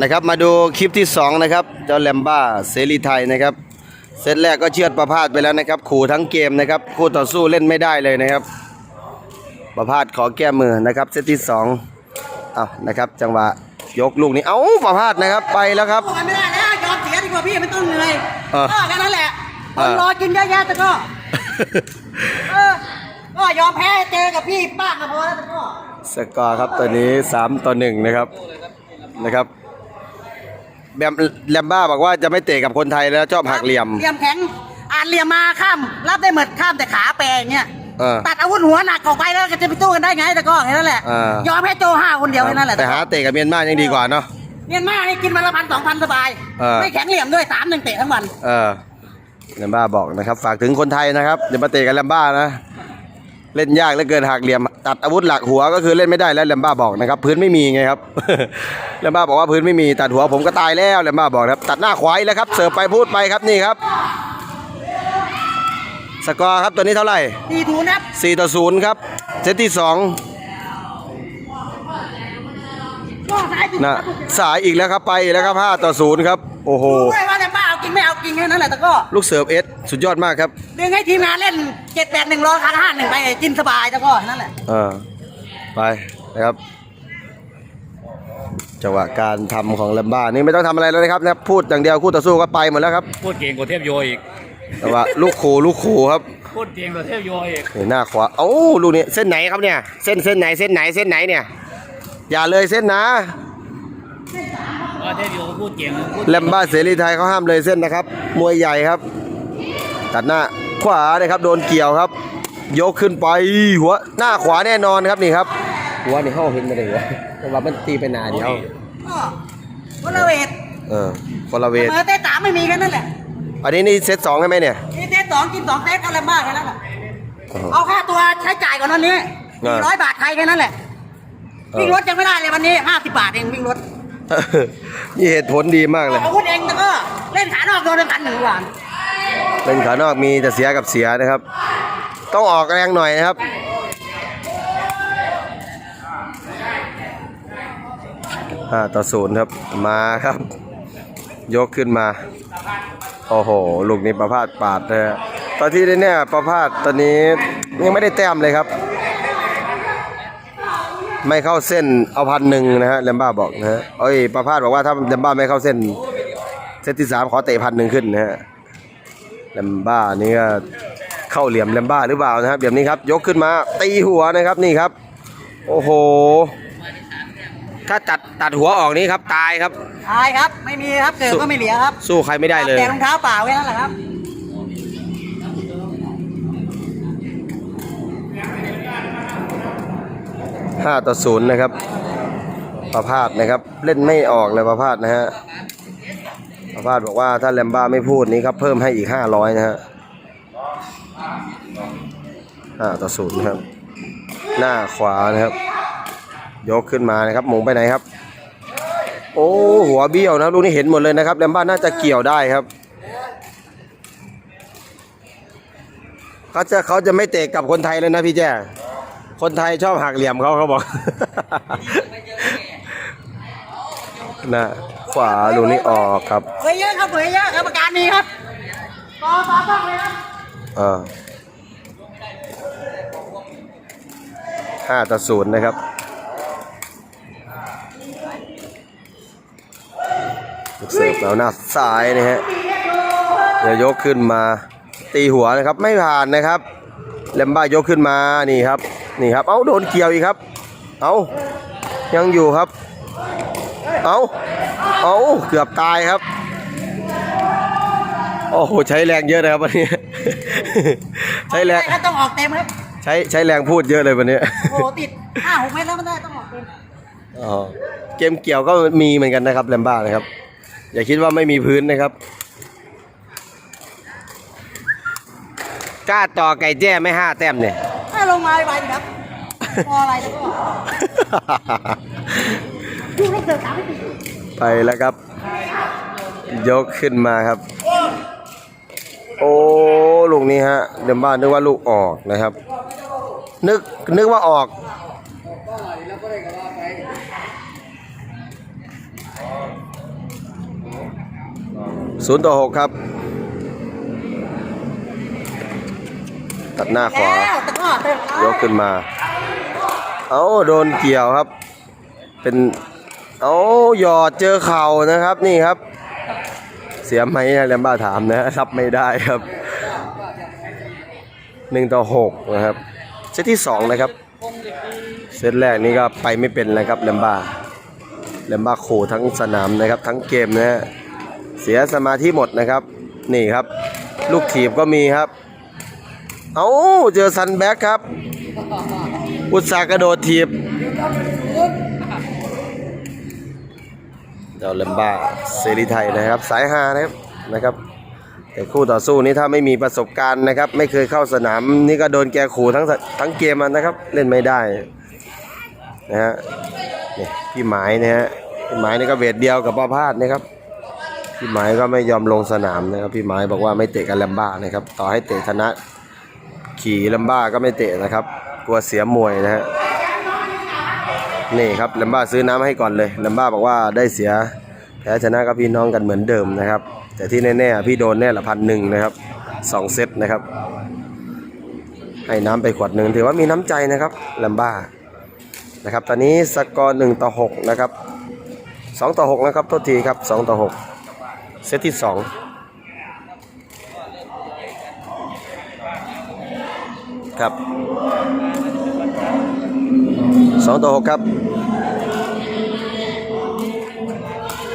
นะครับมาดูคลิปที่สองนะครับ เจ้าแลมบ้าเสรีไทยนะครับเซตแรกก็เชือดประพาสไปแล้วนะครับ ขู่ทั้งเกมนะครับ คู่ต่อสู้เล่นไม่ได้เลยนะครับ ประพาสขอแก้มือนะครับเซตที่สองเอานะครับจังหวะยกลูกนี้เอ้าประพาสนะครับไปแล้วครับสู้กันไม่ได้แล้วยอมเสียดีกว่าพี่ไม่ต้องเหนื่อยเออก็แค่นั้นแหละเอคอนรอกินเยอะแยะแต่ก็เออก็ยอมแพ้เจอกับพี่ป้าก็พอแล้วแต่ก็สกอร์ครับตัวนี้3ต่อ1นะครับนะครับ แบมแลมบ้าบอกว่าจะไม่เตะกับคนไทยแล้วชอบหักเหลี่ยม เหลี่ยมแข็งอ่านเหลี่ยมมาข้ามรับได้หมดข้ามแต่ขาแปรอย่างเงี้ยเออ ตัดอาวุธหัวหนักออกไปแล้วก็จะไปสู้กันได้ไงแต่ก็แค่นั้นแหละเออ ยอมแพ้โจห้าคนเดียวแค่นั้นแหละแต่หาเตะกับเมียนมายังดีกว่าเนาะ เมียนมานี่กินวันละพันสองพันสบาย เออ ไม่แข็งเหลี่ยมด้วยสามหนึ่งเตะทั้งวัน เออแลมบ้าบอกนะครับ ฝากถึงคนไทยนะครับอย่ามาเตะกับแลมบ้านะ เล่นยากเหลือเกินหักเหลี่ยม ตัดอาวุธหลักหัวก็คือเล่นไม่ได้แล้วแลมบ้าบอกนะครับพื้นไม่มีไงครับแลมบ้าบอกว่าพื้นไม่มีตัดหัวผมก็ตายแล้วแลมบ้าบอกนะครับ ตัดหน้าควายแล้วครับเสิร์ฟไปพูดไปครับนี่ครับ สกอร์ครับตัวนี้เท่าไหร่ดีทูนับ4ต่อ0ครับเซตที่ก็ซ้ายติด2นะสายอีกแล้วครับไปอีกแล้วครับ5ต่อ0ครับ โอ้โห ไม่เอากินแค่นั้นแหละแต่ก็ลูกเสิร์ฟเอสสุดยอดมากครับ ดึงให้ทีมงานเล่นเจ็ดแปดหนึ่งร้อยคันห้าหนึ่งไปกินสบายแต่ก็นั่นแหละเออไปนะครับจังหวะการทำของแลมบ้านี่ไม่ต้องทำอะไรแล้วนะครับนะครับพูดอย่างเดียวคู่ต่อสู้ก็ไปหมดแล้วครับพูดเก่งกว่าเทพโยอีกแต่ว่าลูกขู่ลูกขู่ครับพูดเก่งกว่าเทพโยอีกนี่หน้าขวาเอ้าลูกนี้เส้นไหนครับเนี่ยเส้นเส้นไหนเส้นไหนเส้นไหนเนี่ย อย่าเลยเส้นนะ ว่าเทพโยพูดเก่งพูดแลมบ้าเสรีไทยเขาห้ามเลยเส้นนะครับ มวยใหญ่ครับ ตัดหน้าขวาเลยครับ โดนเกี่ยวครับ ยกขึ้นไปหัวหน้าขวาแน่นอนครับนี่ครับหัวนี่เข้าเห็นมาเลยวะเพราะว่ามันตีไปหนาเดียวก็คนละเวทเออคนละเวทเออเต้สามไม่มีแค่นั้นแหละอันนี้นี่เซตสองใช่ไหมเนี่ยนี่เต้สองกินสองเต้ก็อะไรมากแค่นั้นแหละอ๋อเอาค่าตัวใช้จ่ายก่อนวันนี้เออสี่ร้อยบาทไทยแค่นั้นแหละเออวิ่งรถยังไม่ได้เลยวันนี้ห้าสิบบาทเองวิ่งรถ นี่เหตุผลดีมากเลยอาวุธเองแต่ก็เล่นขานอกโดนเป็นพันหนึ่งวันเป็นขานอกมีแต่เสียกับเสียนะครับ ต้องออกแรงหน่อยนะครับห้าต่อศูนย์ครับมาครับ ยกขึ้นมา โอ้โห ลูกนี้ประพาสปาดนะฮะตอนที่เนี่ยประพาสตอนนี้ยังไม่ได้แต้มเลยครับ ไม่เข้าเส้นเอาพันหนึ่งนะฮะแลมบ้าบอกนะฮะเอ้ยประพาสบอกว่าถ้าแลมบ้าไม่เข้าเส้นเซตที่สามขอเตะพันหนึ่งขึ้นนะฮะแลมบ้านี่ก็เข้าเหลี่ยมแลมบ้าหรือเปล่านะครับแบบนี้ครับยกขึ้นมาตีหัวนะครับนี่ครับ โอ้โห ถ้าตัดตัดหัวออกนี้ครับตายครับ ตายครับ ไม่มีครับเกิดก็ไม่เหลือครับ สู้ใครไม่ได้เลย แต่รองเท้าเปล่าแค่นั้นแหละครับ ห้าต่อศูนย์นะครับประพาสนะครับ เล่นไม่ออกเลยประพาสนะฮะประพาสบอกว่าถ้าแลมบ้าไม่พูดนี้ครับเพิ่มให้อีกห้าร้อยนะฮะห้าต่อศูนย์ครับ หน้าขวานะครับ ยกขึ้นมานะครับมงไปไหนครับ โอ้หัวเบี้ยวนะลูกนี้เห็นหมดเลยนะครับแลมบ้าน่าจะเกี่ยวได้ครับเขาจะเขาจะไม่เตะกับคนไทยเลยนะพี่แจ้ คนไทยชอบหักเหลี่ยมเขาเขาบอกน่ะขวาลูกนี้ออกครับเผยเยอะครับเผยเยอะกรรมการมีครับต่อต่อต้องเลยครับอ่าห้าต่อศูนย์นะครับลูกเสิร์ฟแล้วหน้าซ้ายนะฮะเดี๋ยวยกขึ้นมาตีหัวนะครับไม่ผ่านนะครับแลมบ้ายกขึ้นมานี่ครับ นี่ครับ เอ้าโดนเกี่ยวอีกครับ เอ้ายังอยู่ครับ เอ้าเอ้าเกือบตายครับ โอ้โหใช้แรงเยอะนะครับวันนี้ ใช้แรงไม่ได้ก็ต้องออกเต็มครับ ใช้ใช้แรงพูดเยอะเลยวันนี้ โอ้โหติดห้าหกเมตรแล้วไม่ได้ต้องออกเต็มอ๋อเกมเกี่ยวก็มีเหมือนกันนะครับแลมบ้านะครับ อย่าคิดว่าไม่มีพื้นนะครับกล้าต่อไก่แจ้ไม่ห้าแต้มเนี่ยถ้า ลงมาไปดิครับพออะไรแล้วก็ดูลูกเสือสามไม่ติดไปแล้วครับ ยกขึ้นมาครับ โอ้ลูกนี้ฮะเดมบ้านึกว่าลูกออกนะครับ นึกนึกว่าออกศูนย์ต่อหกครับ ตัดหน้าขวาแล้วตะกร้อเติมยกขึ้นมา เอาโดนเกี่ยวครับ เป็นเอาหยอดเจอเข่านะครับนี่ครับ เสียไหมนะแลมบ้าถามนะรับไม่ได้ครับหนึ่งต่อหกนะครับเซตที่สองนะครับเซตแรกนี่ก็ไปไม่เป็นเลยครับแลมบ้าแลมบ้าโขทั้งสนามนะครับ ทั้งเกมนะฮะเสียสมาธิหมดนะครับ นี่ครับ ลูกถีบก็มีครับ เอาเจอซันแบ็กครับ อุตสาห์กระโดดถีบเจ้าเลมบ้าเสรีไทยนะครับ สายฮานะครับนะครับ แต่คู่ต่อสู้นี้ถ้าไม่มีประสบการณ์นะครับ ไม่เคยเข้าสนามนี่ก็โดนแกขู่ทั้งทั้งเกมนะครับ เล่นไม่ได้นะฮะนี่พี่หมายนะฮะพี่หมายนี่ก็เวทเดียวกับป้าพาดนะครับพี่หมายก็ไม่ยอมลงสนามนะครับพี่หมายบอกว่าไม่เตะกับแลมบ้านะครับ ต่อให้เตะชนะ ขี่แลมบ้าก็ไม่เตะนะครับ กลัวเสียมวยนะฮะนี่ครับแลมบ้าซื้อน้ำให้ก่อนเลยแลมบ้าบอกว่าได้เสียแพ้ชนะกับพี่น้องกันเหมือนเดิมนะครับ แต่ที่แน่ๆพี่โดนแน่ละพันหนึ่งนะครับสองเซตนะครับ ให้น้ำไปขวดหนึ่งถือว่ามีน้ำใจนะครับแลมบ้านะครับ ตอนนี้สกอร์หนึ่งต่อหกนะครับสองต่อหกนะครับโทษทีครับสองต่อหกเซตที่สอง ครับสองต่อหกครับ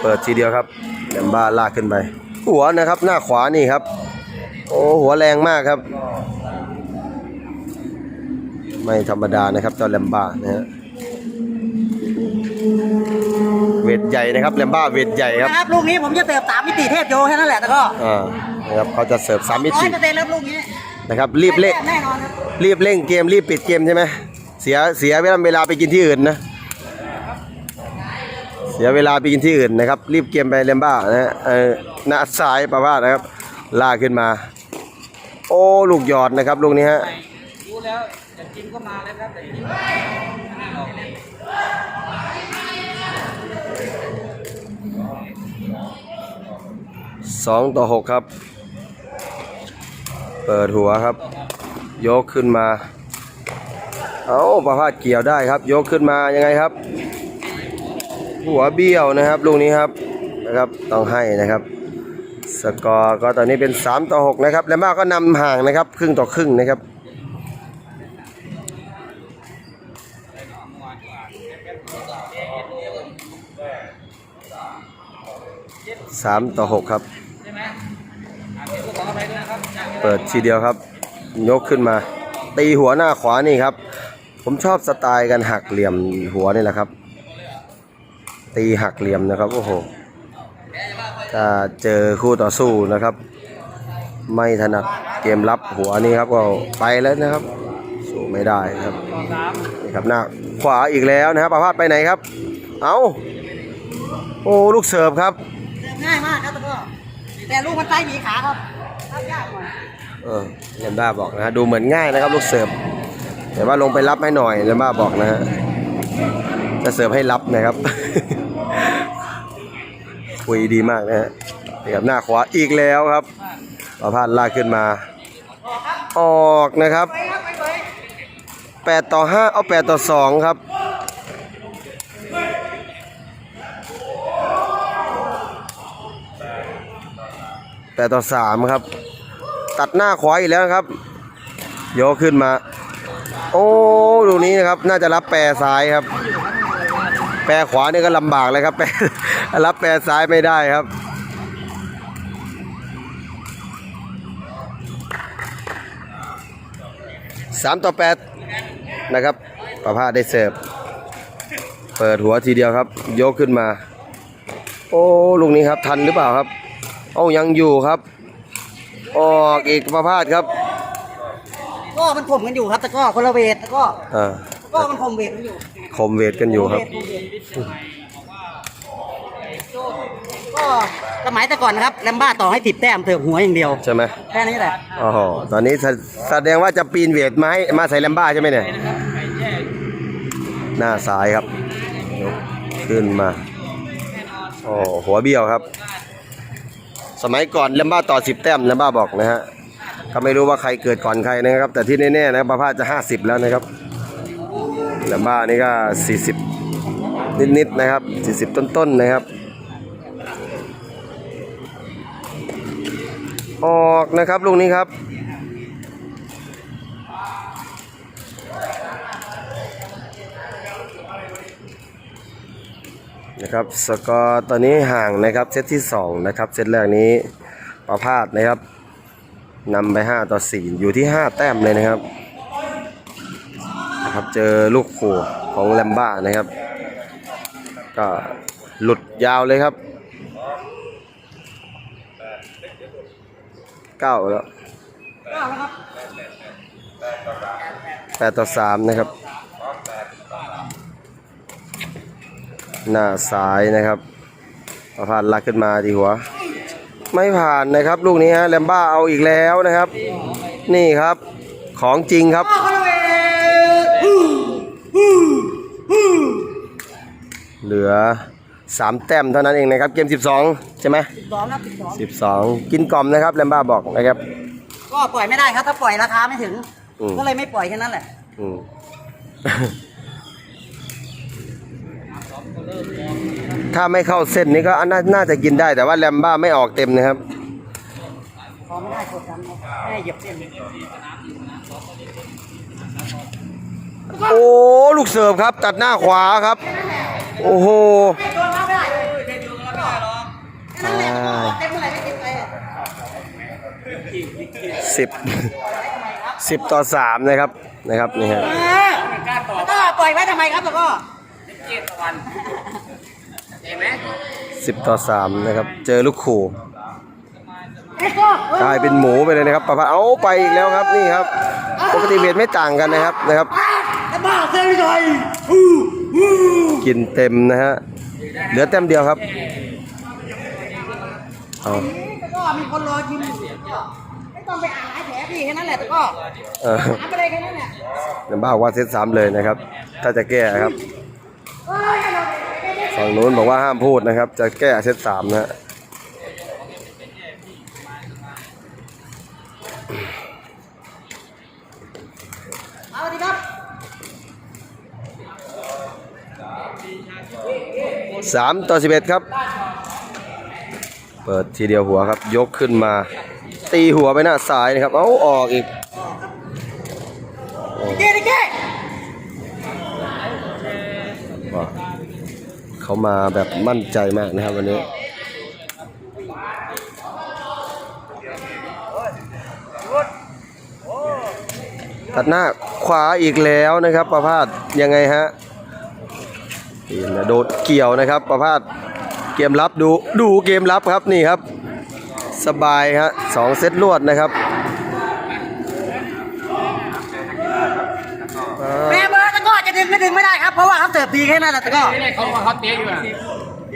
เปิดทีเดียวครับแลมบ้าลากขึ้นไป หัวนะครับหน้าขวานี่ครับ โอ้หัวแรงมากครับ ไม่ธรรมดานะครับเจ้าแลมบ้านะฮะเวทใหญ่นะครับแลมบ้าเวทใหญ่ครับนะครับลูกนี้ผมจะเติมสามมิติเทพโยแค่นั้นแหละตะกร้ออ่านะครับเขาจะเสิร์ฟสามมิร้อติยเปอร์เซ็นต์แล้วลูกนี้นะครับรีบเล่นแน่นอนครับ รีบเร่งเกมรีบปิดเกมใช่ไหมเสียเสียเวลาเวลาไปกินที่อื่นนะ เสียเวลาไปกินที่อื่นนะครับ รีบเกมไปเลมบ้านะฮะเออหน้าซ้ายประวาสนะครับ ลากขึ้นมา โอ้ลูกหยอดนะครับลูกนี้ฮะรู้แล้วจะกินก็มาเลยครับแต่กินสองต่อหกครับ เปิดหัวครับ ยกขึ้นมา เอาประพาสเกี่ยวได้ครับ ยกขึ้นมายังไงครับ หัวเบี้ยวนะครับลูกนี้ครับนะครับต้องให้นะครับสกอร์ก็ตอนนี้เป็น 3 ต่อ 6 นะครับ แล้วมากก็นำห่างนะครับ ครึ่งต่อครึ่งนะครับ 3 ต่อ 6 ครับใช่ไหมอ่ออภัยด้วยนะครับเปิดทีเดียวครับ ยกขึ้นมา ตีหัวหน้าขวานี่ครับ ผมชอบสไตล์การหักเหลี่ยมหัวนี่แหละครับ ตีหักเหลี่ยมนะครับโอ้โหถ้าเจอคู่ต่อสู้นะครับ ไม่ถนัดเกมรับหัวนี่ครับก็ไปแล้วนะครับสู้ไม่ได้ครับนี่ครับหน้าขวาอีกแล้วนะครับประพาสไปไหนครับ เอาโอ้ลูกเสิร์ฟครับง่ายมากครับตะก้อแต่ลูกมันใต้หนีขาครับรับยากหน่อย เออเลมบ้าบอกนะฮะดูเหมือนง่ายนะครับ ลูกเสิร์ฟแต่ว่าลงไปรับให้หน่อยเลมบ้าบอกนะฮะจะเสิร์ฟให้รับนะครับ คุยดีมากนะฮะนี่ครับหน้าขวาอีกแล้วครับประพาสลากขึ้นมา ออกนะครับไปครับไปไป8ต่อ5เอา8ต่อ2ครับ8ต่อ3ครับ ตัดหน้าขวาอีกแล้วครับโยกขึ้นมา โอ้ดูนี้นะครับ น่าจะรับแปรซ้ายครับ แปรขวาเนี่ก็ลำบากเลยครับแปรรับแปรซ้ายไม่ได้ครับ สามต่อแปดนะครับ ประภาได้เสิร์ฟ เปิดหัวทีเดียวครับ ยกขึ้นมา โอ้ ลูกนี้ครับทันหรือเปล่าครับ โอ้ยังอยู่ครับ ออกอีกประภาสครับก็มันข่มกันอยู่ครับตะกร้อคนละเวทตะกร้ออ่าตะกร้อมันข่มเวทกันอยู่คมเวทกันอยู่ครับ เวทข่มเวทก็สมัยแต่ก่อนนะครับแลมบ้าต่อให้สิบแต้มเถิบหัวอย่างเดียว ใช่ไหมแค่นี้แหละโอ้โหตอนนี้แสแสดงว่าจะปีนเวทมาให้มาใส่แลมบ้าใช่ไหมเนี่ย หน้าซ้ายครับยกขึ้นมาโอ้หัวเบี้ยวครับ สมัยก่อนเลมบ้าต่อสิบแต้มเลมบ้าบอกนะฮะก็ไม่รู้ว่าใครเกิดก่อนใครนะครับ แต่ที่แน่ๆนะประพาสจะห้าสิบแล้วนะครับเลมบ้านี่ก็สี่สิบนิดๆนะครับสี่สิบต้นๆนะครับ ออกนะครับลูกนี้ครับ นะครับสกอร์ตอนนี้ห่างนะครับเซตที่ 2 นะครับ เซตแรกนี้ประพาสนะครับนำไป 5 ต่อ 4 อยู่ที่ 5 แต้มเลยนะครับนะครับ เจอลูกขู่ของแลมบ้านะครับ ก็หลุดยาวเลยครับ 9 แล้วเอาละครับ8ต่อ3นะครับ หน้าซ้ายนะครับประพาสลักขึ้นมาดีหัว ไม่ผ่านนะครับ ลูกนี้ฮะแลมบ้าเอาอีกแล้วนะครับ นี่ครับของจริงครับอ้าวคาราเวลฮู้ฮู้ฮู้เหลือ3แต้มเท่านั้นเองนะครับ เกม 12 ใช่ไหมสิบสองครับสิบสอง12 กินกล่อมนะครับแลมบ้าบอกนะครับ ก็ปล่อยไม่ได้ครับ ถ้าปล่อยราคาไม่ถึง อืม ก็เลยไม่ปล่อยแค่นั้นแหละ อืม ถ้าไม่เข้าเส้นนี้ก็น่าน่าจะกินได้แต่ว่าแลมบ้าไม่ออกเต็มนะครับพอไม่ได้กดดันครับไม่ให้เหยียบเส้นโอ้ลูกเสิร์ฟครับ ตัดหน้าขวาครับ โอ้โหไม่โดนเขาไม่ได้แค่นั้นแหละเต็มเมื่อไหร่ไม่ติดไปอะสิบสิบต่อสามนะครับนะครับนี่ฮะเออแล้วก็ปล่อยไว้ทำไมครับแล้วก็ สิบต่อสามนะครับ เจอลูกขู่เอ้ยก็เออกลายเป็นหมูไปเลยนะครับประพาเอาไปอีกแล้วครับนี่ครับปกติเวทไม่ต่างกันนะครับนะครับไอ้บ้าเส้นใหญ่ฮู้ฮู้กินเต็มนะฮะเหลือแต้มเดียวครับเอาแต่ก็มีคนรอยิมอยู่ก็ไม่ต้องไปอ่านหลายแผลพี่แค่นั้นแหละแต่ก็เออหาไปเลยแค่นั้นแหละน้ำบ้าบอกว่าเซตสามเลยนะครับ ถ้าจะแก้ครับเอ้ยเอา ฝั่งนู้นบอกว่าห้ามพูดนะครับ จะแก้เซตสามนะฮะเอาดีครับสามต่อสิบเอ็ดครับ เปิดทีเดียวหัวครับ ยกขึ้นมา ตีหัวไปหน้าซ้ายนะครับ เอาออกอีกเก้ดิเก้ ว้าว เขามาแบบมั่นใจมากนะครับวันนี้ตัดหน้าขวาอีกแล้วนะครับ ประพาสยังไงฮะนี่นะโดดเกี่ยวนะครับประพาสเกมรับดูดูเกมรับครับนี่ครับ สบายฮะสองเซตรวดนะครับ แม่เบอร์ตะก็จะดึงไม่ดึงไม่ได้ครับเพราะว่าเขาเสิร์ฟ ตีแค่นั้นแหละแต่ก็ เขาเขาเตะอยู่อะ